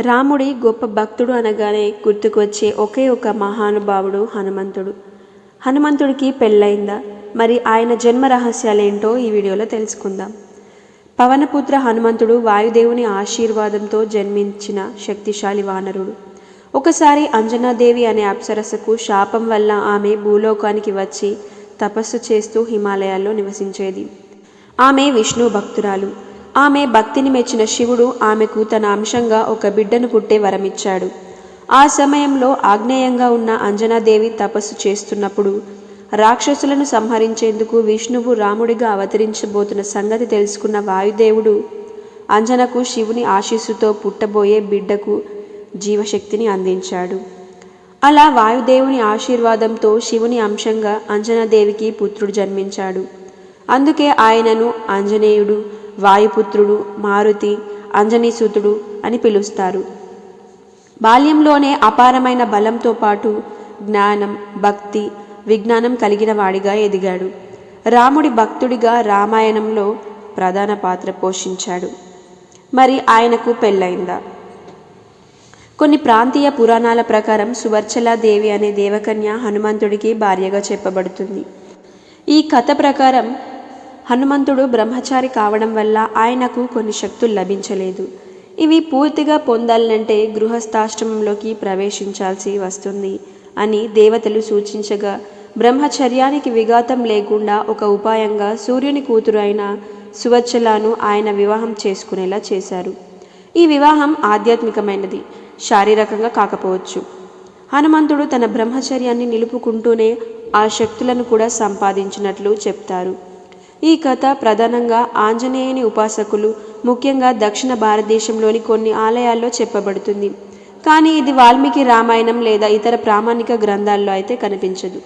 రాముడి గొప్ప భక్తుడు అనగానే గుర్తుకొచ్చే ఒకే ఒక మహానుభావుడు హనుమంతుడు. హనుమంతుడికి పెళ్ళయిందా? మరి ఆయన జన్మ రహస్యాలేంటో ఈ వీడియోలో తెలుసుకుందాం. పవనపుత్ర హనుమంతుడు వాయుదేవుని ఆశీర్వాదంతో జన్మించిన శక్తిశాలి వానరుడు. ఒకసారి అంజనాదేవి అనే అప్సరసకు శాపం వల్ల ఆమె భూలోకానికి వచ్చి తపస్సు చేస్తూ హిమాలయాల్లో నివసించేది. ఆమె విష్ణు భక్తురాలు. ఆమె భక్తిని మెచ్చిన శివుడు ఆమెకు తన అంశంగా ఒక బిడ్డను పుట్టే వరమిచ్చాడు. ఆ సమయంలో ఆగ్నేయంగా ఉన్న అంజనాదేవి తపస్సు చేస్తున్నప్పుడు రాక్షసులను సంహరించేందుకు విష్ణువు రాముడిగా అవతరించబోతున్న సంగతి తెలుసుకున్న వాయుదేవుడు అంజనకు శివుని ఆశీస్సుతో పుట్టబోయే బిడ్డకు జీవశక్తిని అందించాడు. అలా వాయుదేవుని ఆశీర్వాదంతో శివుని అంశంగా అంజనాదేవికి పుత్రుడు జన్మించాడు. అందుకే ఆయనను ఆంజనేయుడు వాయుపుత్రుడు మారుతి అంజనీసుతుడు అని పిలుస్తారు. బాల్యంలోనే అపారమైన బలంతో పాటు జ్ఞానం భక్తి విజ్ఞానం కలిగిన వాడిగా ఎదిగాడు. రాముడి భక్తుడిగా రామాయణంలో ప్రధాన పాత్ర పోషించాడు. మరి ఆయనకు పెళ్ళైందా కొన్ని ప్రాంతీయ పురాణాల ప్రకారం సువర్చలాదేవి అనే దేవకన్య హనుమంతుడికి భార్యగా చెప్పబడుతుంది. ఈ కథ ప్రకారం హనుమంతుడు బ్రహ్మచారి కావడం వల్ల ఆయనకు కొన్ని శక్తులు లభించలేదు. ఇవి పూర్తిగా పొందాలంటే గృహస్థాశ్రమంలోకి ప్రవేశించాల్సి వస్తుంది అని దేవతలు సూచించగా బ్రహ్మచర్యానికి విఘాతం లేకుండా ఒక ఉపాయంగా సూర్యుని కూతురు అయిన సువచ్చలాను ఆయన వివాహం చేసుకునేలా చేశారు. ఈ వివాహం ఆధ్యాత్మికమైనది శారీరకంగా కాకపోవచ్చు. హనుమంతుడు తన బ్రహ్మచర్యాన్ని నిలుపుకుంటూనే ఆ శక్తులను కూడా సంపాదించినట్లు చెప్తారు. ఈ కథ ప్రధానంగా ఆంజనేయుని ఉపాసకులు ముఖ్యంగా దక్షిణ భారతదేశంలోని కొన్ని ఆలయాల్లో చెప్పబడుతుంది. కానీ ఇది వాల్మీకి రామాయణం లేదా ఇతర ప్రామాణిక గ్రంథాల్లో అయితే కనిపించదు.